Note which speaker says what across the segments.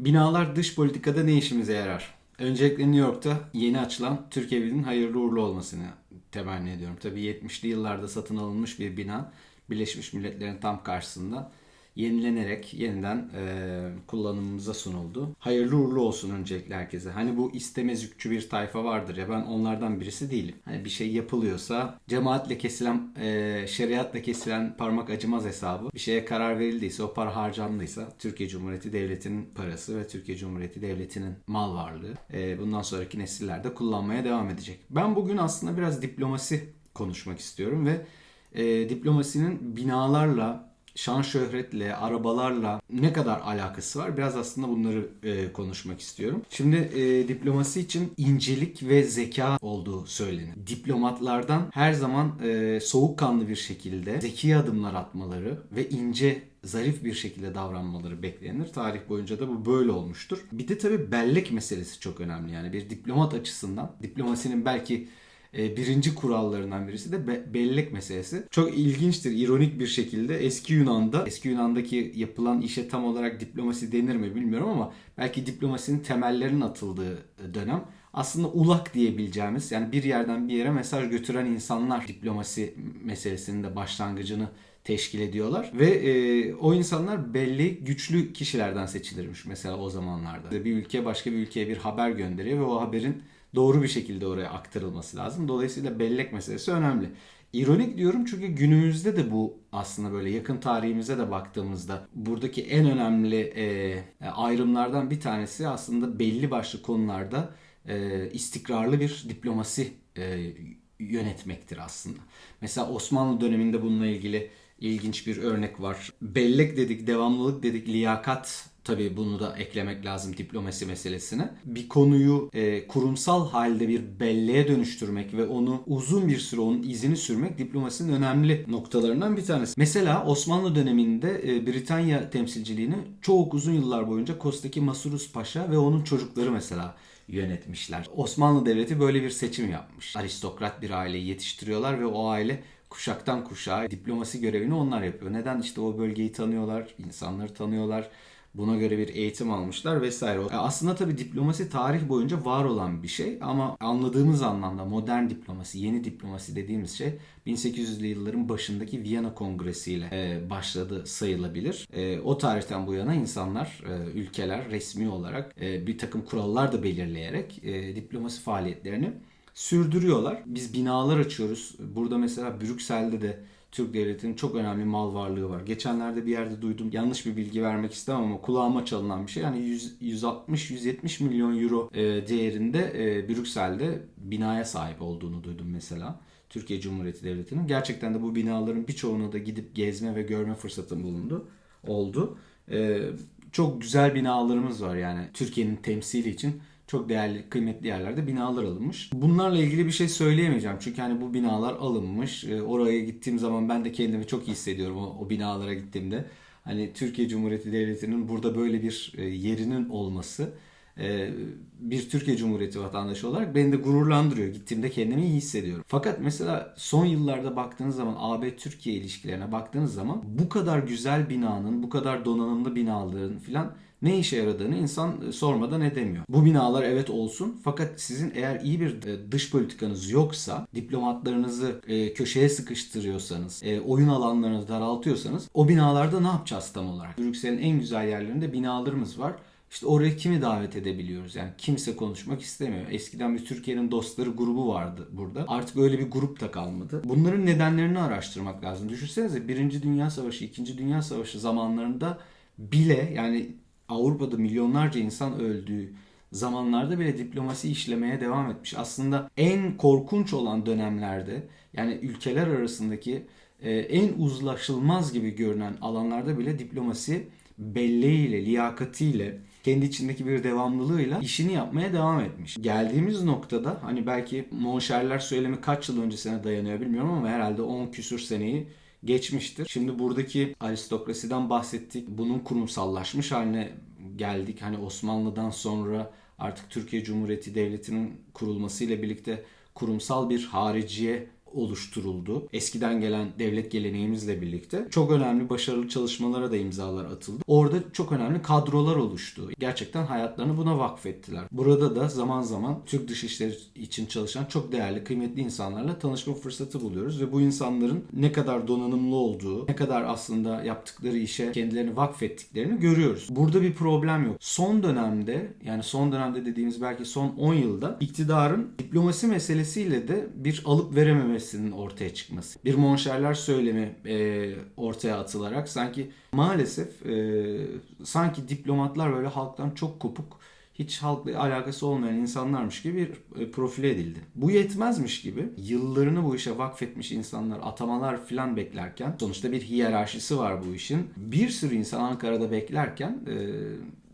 Speaker 1: Binalar dış politikada ne işimize yarar? Öncelikle New York'ta yeni açılan Türk Evi'nin hayırlı uğurlu olmasını temenni ediyorum. Tabii 70'li yıllarda satın alınmış bir bina Birleşmiş Milletler'in tam karşısında yenilenerek yeniden e, kullanımımıza sunuldu. Hayırlı uğurlu olsun öncelikle herkese. Hani bu istemezükçü bir tayfa vardır ya ben onlardan birisi değilim. Hani bir şey yapılıyorsa cemaatle kesilen, e, şeriatla kesilen parmak acımaz hesabı. Bir şeye karar verildiyse o para harcandıysa Türkiye Cumhuriyeti Devleti'nin parası ve Türkiye Cumhuriyeti Devleti'nin mal varlığı e, bundan sonraki nesillerde kullanmaya devam edecek. Ben bugün aslında biraz diplomasi konuşmak istiyorum ve e, diplomasinin binalarla şan şöhretle, arabalarla ne kadar alakası var? Biraz aslında bunları e, konuşmak istiyorum. Şimdi e, diplomasi için incelik ve zeka olduğu söylenir. Diplomatlardan her zaman e, soğukkanlı bir şekilde zeki adımlar atmaları ve ince zarif bir şekilde davranmaları beklenir. Tarih boyunca da bu böyle olmuştur. Bir de tabii bellek meselesi çok önemli. Yani bir diplomat açısından diplomasinin belki e, birinci kurallarından birisi de be- bellek meselesi. Çok ilginçtir, ironik bir şekilde eski Yunan'da, eski Yunan'daki yapılan işe tam olarak diplomasi denir mi bilmiyorum ama belki diplomasinin temellerinin atıldığı dönem aslında ulak diyebileceğimiz yani bir yerden bir yere mesaj götüren insanlar diplomasi meselesinin de başlangıcını teşkil ediyorlar ve e, o insanlar belli güçlü kişilerden seçilirmiş mesela o zamanlarda. Bir ülke başka bir ülkeye bir haber gönderiyor ve o haberin doğru bir şekilde oraya aktarılması lazım. Dolayısıyla bellek meselesi önemli. İronik diyorum çünkü günümüzde de bu aslında böyle yakın tarihimize de baktığımızda buradaki en önemli e, ayrımlardan bir tanesi aslında belli başlı konularda e, istikrarlı bir diplomasi e, yönetmektir aslında. Mesela Osmanlı döneminde bununla ilgili ilginç bir örnek var. Bellek dedik, devamlılık dedik, liyakat tabii bunu da eklemek lazım diplomasi meselesine. Bir konuyu e, kurumsal halde bir belleğe dönüştürmek ve onu uzun bir süre onun izini sürmek diplomasinin önemli noktalarından bir tanesi. Mesela Osmanlı döneminde e, Britanya temsilciliğini çok uzun yıllar boyunca Kostaki Masurus Paşa ve onun çocukları mesela yönetmişler. Osmanlı Devleti böyle bir seçim yapmış. Aristokrat bir aileyi yetiştiriyorlar ve o aile kuşaktan kuşağa diplomasi görevini onlar yapıyor. Neden? İşte o bölgeyi tanıyorlar, insanları tanıyorlar. Buna göre bir eğitim almışlar vesaire. Aslında tabii diplomasi tarih boyunca var olan bir şey ama anladığımız anlamda modern diplomasi, yeni diplomasi dediğimiz şey 1800'lü yılların başındaki Viyana Kongresi ile e, başladı sayılabilir. E, o tarihten bu yana insanlar, e, ülkeler resmi olarak bir takım kurallar da belirleyerek diplomasi faaliyetlerini sürdürüyorlar. Biz binalar açıyoruz. Burada mesela Brüksel'de de Türk Devleti'nin çok önemli mal varlığı var. Geçenlerde bir yerde duydum. Yanlış bir bilgi vermek istemem ama kulağıma çalınan bir şey. Yani 160-170 milyon euro e, değerinde e, Brüksel'de binaya sahip olduğunu duydum mesela. Türkiye Cumhuriyeti Devleti'nin. Gerçekten de bu binaların birçoğuna da gidip gezme ve görme fırsatım bulundu. Oldu. E, çok güzel binalarımız var yani Türkiye'nin temsili için çok değerli, kıymetli yerlerde binalar alınmış. Bunlarla ilgili bir şey söyleyemeyeceğim. Çünkü hani bu binalar alınmış. E, oraya gittiğim zaman ben de kendimi çok iyi hissediyorum o, o binalara gittiğimde. Hani Türkiye Cumhuriyeti Devleti'nin burada böyle bir e, yerinin olması e, bir Türkiye Cumhuriyeti vatandaşı olarak beni de gururlandırıyor. Gittiğimde kendimi iyi hissediyorum. Fakat mesela son yıllarda baktığınız zaman AB-Türkiye ilişkilerine baktığınız zaman bu kadar güzel binanın, bu kadar donanımlı binaların filan ne işe yaradığını insan e, sormadan edemiyor. Bu binalar evet olsun fakat sizin eğer iyi bir e, dış politikanız yoksa, diplomatlarınızı e, köşeye sıkıştırıyorsanız, oyun alanlarını daraltıyorsanız o binalarda ne yapacağız tam olarak? Brüksel'in en güzel yerlerinde binalarımız var. İşte oraya kimi davet edebiliyoruz? Yani kimse konuşmak istemiyor. Eskiden bir Türkiye'nin dostları grubu vardı burada. Artık öyle bir grup da kalmadı. Bunların nedenlerini araştırmak lazım. Düşünsenize Birinci Dünya Savaşı, İkinci Dünya Savaşı zamanlarında bile yani Avrupa'da milyonlarca insan öldüğü zamanlarda bile diplomasi işlemeye devam etmiş. Aslında en korkunç olan dönemlerde yani ülkeler arasındaki e, en uzlaşılmaz gibi görünen alanlarda bile diplomasi belleğiyle, liyakatiyle, kendi içindeki bir devamlılığıyla işini yapmaya devam etmiş. Geldiğimiz noktada hani belki Monşerler söylemi kaç yıl öncesine dayanıyor bilmiyorum ama herhalde 10 küsür seneyi geçmiştir. Şimdi buradaki aristokrasiden bahsettik. Bunun kurumsallaşmış haline geldik. Hani Osmanlı'dan sonra artık Türkiye Cumhuriyeti Devleti'nin kurulmasıyla birlikte kurumsal bir hariciye oluşturuldu. Eskiden gelen devlet geleneğimizle birlikte çok önemli başarılı çalışmalara da imzalar atıldı. Orada çok önemli kadrolar oluştu. Gerçekten hayatlarını buna vakfettiler. Burada da zaman zaman Türk Dışişleri için çalışan çok değerli, kıymetli insanlarla tanışma fırsatı buluyoruz ve bu insanların ne kadar donanımlı olduğu, ne kadar aslında yaptıkları işe kendilerini vakfettiklerini görüyoruz. Burada bir problem yok. Son dönemde yani son dönemde dediğimiz belki son 10 yılda iktidarın diplomasi meselesiyle de bir alıp verememesinin ortaya çıkması. Bir monşerler söylemi e, ortaya atılarak sanki maalesef e, sanki diplomatlar böyle halktan çok kopuk hiç halkla alakası olmayan insanlarmış gibi bir e, profile edildi. Bu yetmezmiş gibi yıllarını bu işe vakfetmiş insanlar atamalar filan beklerken sonuçta bir hiyerarşisi var bu işin. Bir sürü insan Ankara'da beklerken e,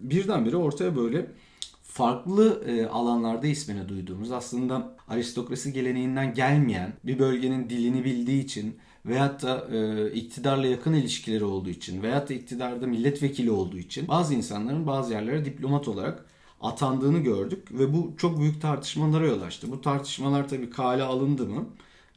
Speaker 1: birdenbire ortaya böyle farklı e, alanlarda ismini duyduğumuz aslında aristokrasi geleneğinden gelmeyen bir bölgenin dilini bildiği için veyahut da e, iktidarla yakın ilişkileri olduğu için veyahut da iktidarda milletvekili olduğu için bazı insanların bazı yerlere diplomat olarak atandığını gördük ve bu çok büyük tartışmalara yol açtı. Bu tartışmalar tabii kale alındı mı?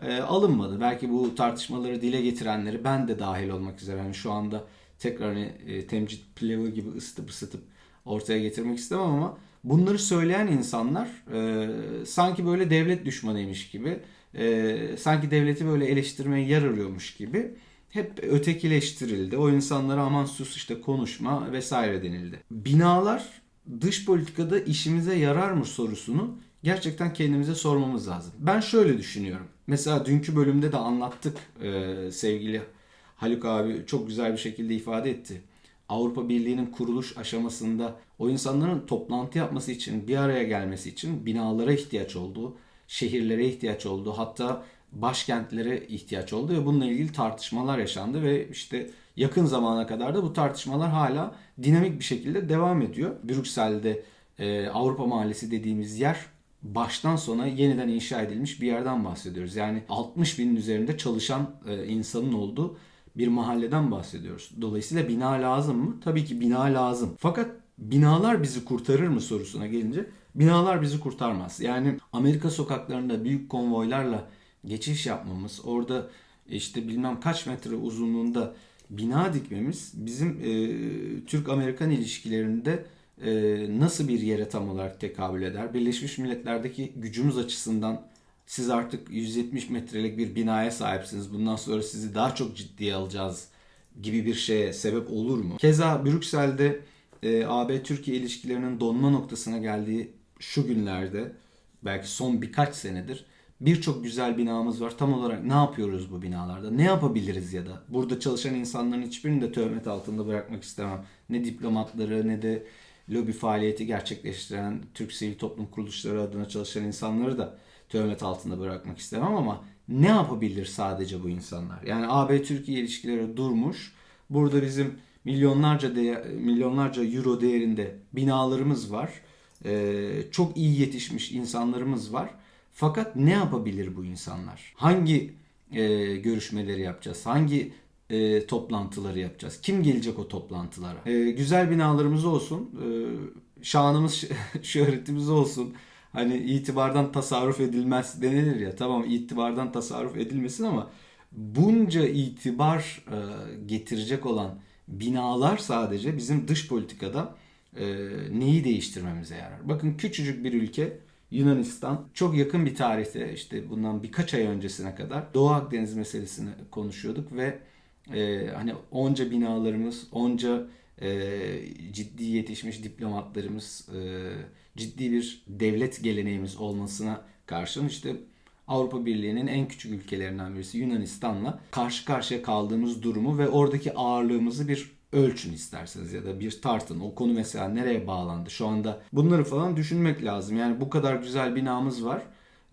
Speaker 1: E, alınmadı. Belki bu tartışmaları dile getirenleri ben de dahil olmak üzere hani şu anda tekrar hani e, temcit pilavı gibi ısıtıp ısıtıp ortaya getirmek istemem ama bunları söyleyen insanlar e, sanki böyle devlet düşmanıymış gibi e, sanki devleti böyle eleştirmeye yer arıyormuş gibi hep ötekileştirildi. O insanlara aman sus işte konuşma vesaire denildi. Binalar dış politikada işimize yarar mı sorusunu gerçekten kendimize sormamız lazım. Ben şöyle düşünüyorum. Mesela dünkü bölümde de anlattık e, sevgili Haluk abi çok güzel bir şekilde ifade etti. Avrupa Birliği'nin kuruluş aşamasında o insanların toplantı yapması için, bir araya gelmesi için binalara ihtiyaç olduğu, şehirlere ihtiyaç olduğu, hatta başkentlere ihtiyaç oldu ve bununla ilgili tartışmalar yaşandı ve işte yakın zamana kadar da bu tartışmalar hala dinamik bir şekilde devam ediyor. Brüksel'de e, Avrupa Mahallesi dediğimiz yer baştan sona yeniden inşa edilmiş bir yerden bahsediyoruz. Yani 60 binin üzerinde çalışan e, insanın olduğu bir mahalleden bahsediyoruz. Dolayısıyla bina lazım mı? Tabii ki bina lazım. Fakat binalar bizi kurtarır mı sorusuna gelince binalar bizi kurtarmaz. Yani Amerika sokaklarında büyük konvoylarla geçiş yapmamız, orada işte bilmem kaç metre uzunluğunda bina dikmemiz bizim e, Türk-Amerikan ilişkilerinde e, nasıl bir yere tam olarak tekabül eder? Birleşmiş Milletler'deki gücümüz açısından siz artık 170 metrelik bir binaya sahipsiniz. Bundan sonra sizi daha çok ciddiye alacağız gibi bir şeye sebep olur mu? Keza Brüksel'de e, AB-Türkiye ilişkilerinin donma noktasına geldiği şu günlerde belki son birkaç senedir birçok güzel binamız var. Tam olarak ne yapıyoruz bu binalarda? Ne yapabiliriz ya da? Burada çalışan insanların hiçbirini de töhmet altında bırakmak istemem. Ne diplomatları ne de lobi faaliyeti gerçekleştiren Türk sivil toplum kuruluşları adına çalışan insanları da töhmet altında bırakmak istemem ama ne yapabilir sadece bu insanlar? Yani AB-Türkiye ilişkileri durmuş. Burada bizim milyonlarca de, milyonlarca euro değerinde binalarımız var. Ee, çok iyi yetişmiş insanlarımız var. Fakat ne yapabilir bu insanlar? Hangi e, görüşmeleri yapacağız? Hangi e, toplantıları yapacağız? Kim gelecek o toplantılara? E, güzel binalarımız olsun, e, şanımız, şöhretimiz olsun. Hani itibardan tasarruf edilmez denilir ya. Tamam itibardan tasarruf edilmesin ama bunca itibar e, getirecek olan binalar sadece bizim dış politikada e, neyi değiştirmemize yarar? Bakın küçücük bir ülke Yunanistan çok yakın bir tarihte işte bundan birkaç ay öncesine kadar Doğu Akdeniz meselesini konuşuyorduk ve e, hani onca binalarımız, onca e, ciddi yetişmiş diplomatlarımız, e, ciddi bir devlet geleneğimiz olmasına karşın işte Avrupa Birliği'nin en küçük ülkelerinden birisi Yunanistan'la karşı karşıya kaldığımız durumu ve oradaki ağırlığımızı bir ölçün isterseniz ya da bir tartın. O konu mesela nereye bağlandı şu anda bunları falan düşünmek lazım. Yani bu kadar güzel binamız var.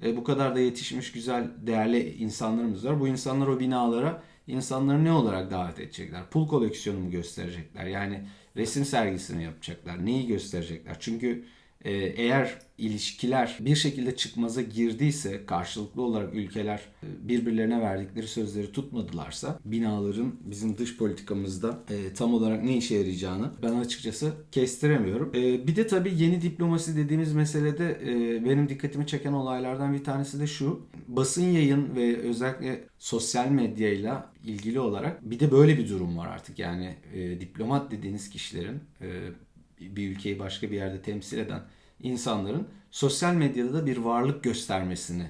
Speaker 1: E, bu kadar da yetişmiş güzel değerli insanlarımız var. Bu insanlar o binalara insanları ne olarak davet edecekler? Pul koleksiyonu mu gösterecekler? Yani resim sergisini yapacaklar. Neyi gösterecekler? Çünkü eğer ilişkiler bir şekilde çıkmaza girdiyse karşılıklı olarak ülkeler e, birbirlerine verdikleri sözleri tutmadılarsa binaların bizim dış politikamızda e, tam olarak ne işe yarayacağını ben açıkçası kestiremiyorum. E, bir de tabii yeni diplomasi dediğimiz meselede e, benim dikkatimi çeken olaylardan bir tanesi de şu. Basın yayın ve özellikle sosyal medyayla ilgili olarak bir de böyle bir durum var artık. Yani e, diplomat dediğiniz kişilerin e, bir ülkeyi başka bir yerde temsil eden insanların sosyal medyada da bir varlık göstermesini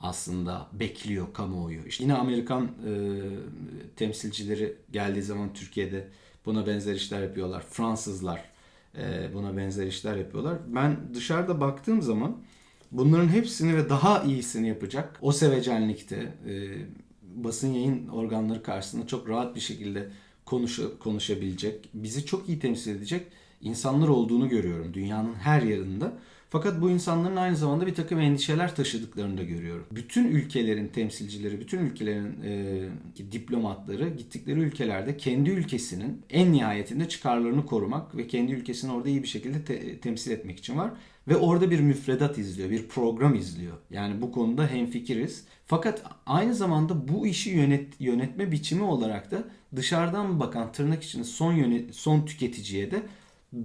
Speaker 1: aslında bekliyor kamuoyu. İşte yine Amerikan e, temsilcileri geldiği zaman Türkiye'de buna benzer işler yapıyorlar. Fransızlar e, buna benzer işler yapıyorlar. Ben dışarıda baktığım zaman bunların hepsini ve daha iyisini yapacak o sevecenlikte e, basın yayın organları karşısında çok rahat bir şekilde konuş konuşabilecek, bizi çok iyi temsil edecek insanlar olduğunu görüyorum dünyanın her yerinde. Fakat bu insanların aynı zamanda bir takım endişeler taşıdıklarını da görüyorum. Bütün ülkelerin temsilcileri, bütün ülkelerin e, diplomatları gittikleri ülkelerde kendi ülkesinin en nihayetinde çıkarlarını korumak ve kendi ülkesini orada iyi bir şekilde te- temsil etmek için var. Ve orada bir müfredat izliyor, bir program izliyor. Yani bu konuda hemfikiriz. Fakat aynı zamanda bu işi yönet, yönetme biçimi olarak da dışarıdan bakan tırnak içinde son yönet, son tüketiciye de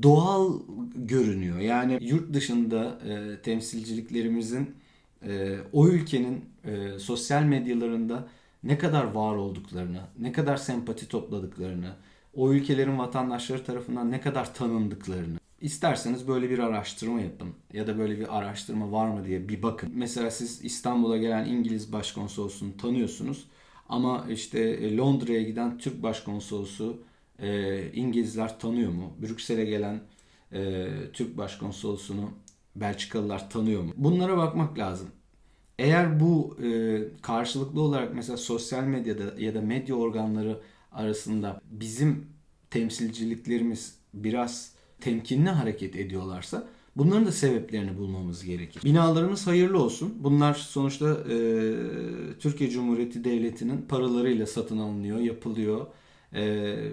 Speaker 1: doğal görünüyor. Yani yurt dışında e, temsilciliklerimizin e, o ülkenin e, sosyal medyalarında ne kadar var olduklarını, ne kadar sempati topladıklarını, o ülkelerin vatandaşları tarafından ne kadar tanındıklarını İsterseniz böyle bir araştırma yapın ya da böyle bir araştırma var mı diye bir bakın. Mesela siz İstanbul'a gelen İngiliz başkonsolosunu tanıyorsunuz ama işte Londra'ya giden Türk başkonsolosu e, İngilizler tanıyor mu? Brüksel'e gelen e, Türk başkonsolosunu Belçikalılar tanıyor mu? Bunlara bakmak lazım. Eğer bu e, karşılıklı olarak mesela sosyal medyada ya da medya organları arasında bizim temsilciliklerimiz biraz temkinli hareket ediyorlarsa bunların da sebeplerini bulmamız gerekir. Binalarımız hayırlı olsun. Bunlar sonuçta e, Türkiye Cumhuriyeti Devleti'nin paralarıyla satın alınıyor, yapılıyor. E,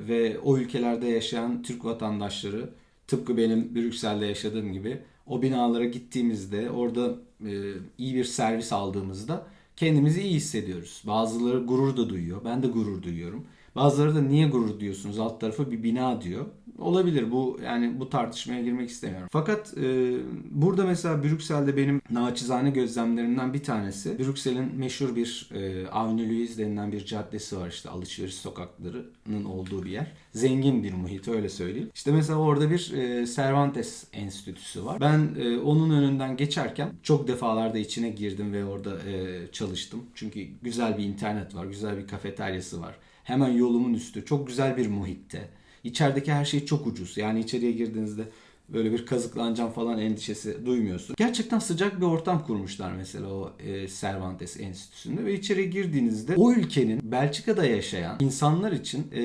Speaker 1: ve o ülkelerde yaşayan Türk vatandaşları tıpkı benim Brüksel'de yaşadığım gibi o binalara gittiğimizde orada e, iyi bir servis aldığımızda kendimizi iyi hissediyoruz. Bazıları gurur da duyuyor. Ben de gurur duyuyorum. Bazıları da niye gurur diyorsunuz? Alt tarafı bir bina diyor. Olabilir bu yani bu tartışmaya girmek istemiyorum. Fakat e, burada mesela Brüksel'de benim naçizane gözlemlerimden bir tanesi Brüksel'in meşhur bir e, Avenue Louise denilen bir caddesi var işte alışveriş sokaklarının olduğu bir yer. Zengin bir muhit öyle söyleyeyim. İşte mesela orada bir e, Cervantes Enstitüsü var. Ben e, onun önünden geçerken çok defalarda içine girdim ve orada e, çalıştım. Çünkü güzel bir internet var, güzel bir kafeteryası var. Hemen yolumun üstü. Çok güzel bir muhitte. İçerideki her şey çok ucuz. Yani içeriye girdiğinizde böyle bir kazıklanacağım falan endişesi duymuyorsun. Gerçekten sıcak bir ortam kurmuşlar mesela o e, Cervantes Enstitüsü'nde ve içeri girdiğinizde o ülkenin Belçika'da yaşayan insanlar için e,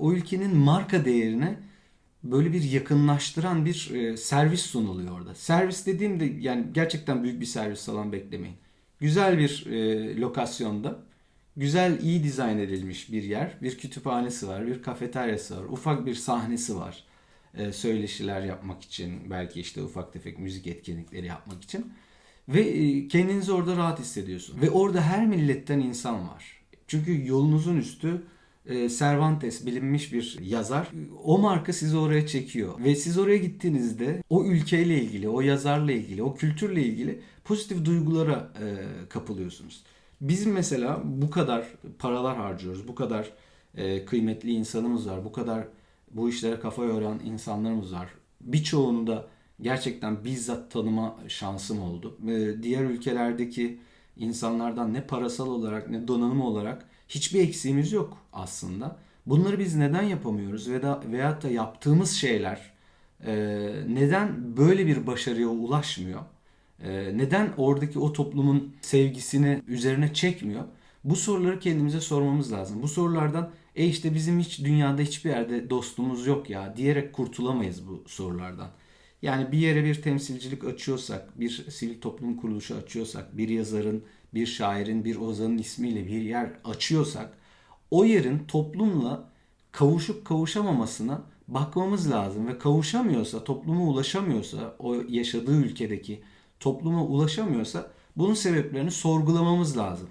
Speaker 1: o ülkenin marka değerine böyle bir yakınlaştıran bir e, servis sunuluyor orada. Servis dediğimde yani gerçekten büyük bir servis falan beklemeyin. Güzel bir e, lokasyonda güzel, iyi dizayn edilmiş bir yer. Bir kütüphanesi var, bir kafeteryası var, ufak bir sahnesi var. E, söyleşiler yapmak için, belki işte ufak tefek müzik etkinlikleri yapmak için. Ve e, kendinizi orada rahat hissediyorsun. Ve orada her milletten insan var. Çünkü yolunuzun üstü e, Cervantes bilinmiş bir yazar. O marka sizi oraya çekiyor. Ve siz oraya gittiğinizde o ülkeyle ilgili, o yazarla ilgili, o kültürle ilgili pozitif duygulara e, kapılıyorsunuz. Bizim mesela bu kadar paralar harcıyoruz, bu kadar e, kıymetli insanımız var, bu kadar bu işlere kafa yoran insanlarımız var. Birçoğunu da gerçekten bizzat tanıma şansım oldu. E, diğer ülkelerdeki insanlardan ne parasal olarak ne donanım olarak hiçbir eksiğimiz yok aslında. Bunları biz neden yapamıyoruz ve da veyahut da yaptığımız şeyler e, neden böyle bir başarıya ulaşmıyor? Ee, neden oradaki o toplumun sevgisini üzerine çekmiyor? Bu soruları kendimize sormamız lazım. Bu sorulardan e işte bizim hiç dünyada hiçbir yerde dostumuz yok ya diyerek kurtulamayız bu sorulardan. Yani bir yere bir temsilcilik açıyorsak, bir sivil toplum kuruluşu açıyorsak, bir yazarın, bir şairin, bir ozanın ismiyle bir yer açıyorsak o yerin toplumla kavuşup kavuşamamasına bakmamız lazım ve kavuşamıyorsa, topluma ulaşamıyorsa, o yaşadığı ülkedeki topluma ulaşamıyorsa bunun sebeplerini sorgulamamız lazım.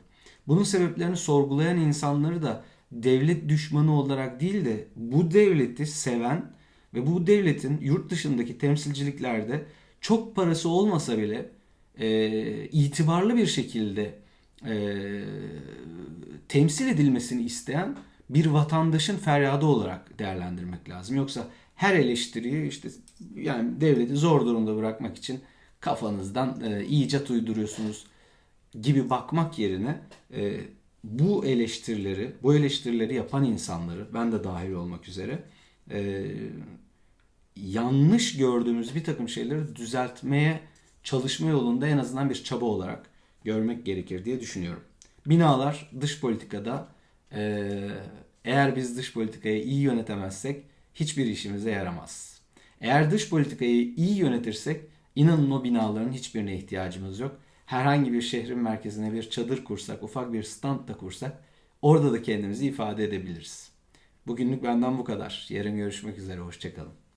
Speaker 1: Bunun sebeplerini sorgulayan insanları da devlet düşmanı olarak değil de bu devleti seven ve bu devletin yurt dışındaki temsilciliklerde çok parası olmasa bile e, itibarlı bir şekilde e, temsil edilmesini isteyen bir vatandaşın feryadı olarak değerlendirmek lazım. Yoksa her eleştiriyi işte yani devleti zor durumda bırakmak için kafanızdan e, icat uyduruyorsunuz gibi bakmak yerine e, bu eleştirileri, bu eleştirileri yapan insanları, ben de dahil olmak üzere, e, yanlış gördüğümüz bir takım şeyleri düzeltmeye çalışma yolunda en azından bir çaba olarak görmek gerekir diye düşünüyorum. Binalar dış politikada e, eğer biz dış politikayı iyi yönetemezsek hiçbir işimize yaramaz. Eğer dış politikayı iyi yönetirsek inanın o binaların hiçbirine ihtiyacımız yok. Herhangi bir şehrin merkezine bir çadır kursak, ufak bir stand da kursak orada da kendimizi ifade edebiliriz. Bugünlük benden bu kadar. Yarın görüşmek üzere. Hoşçakalın.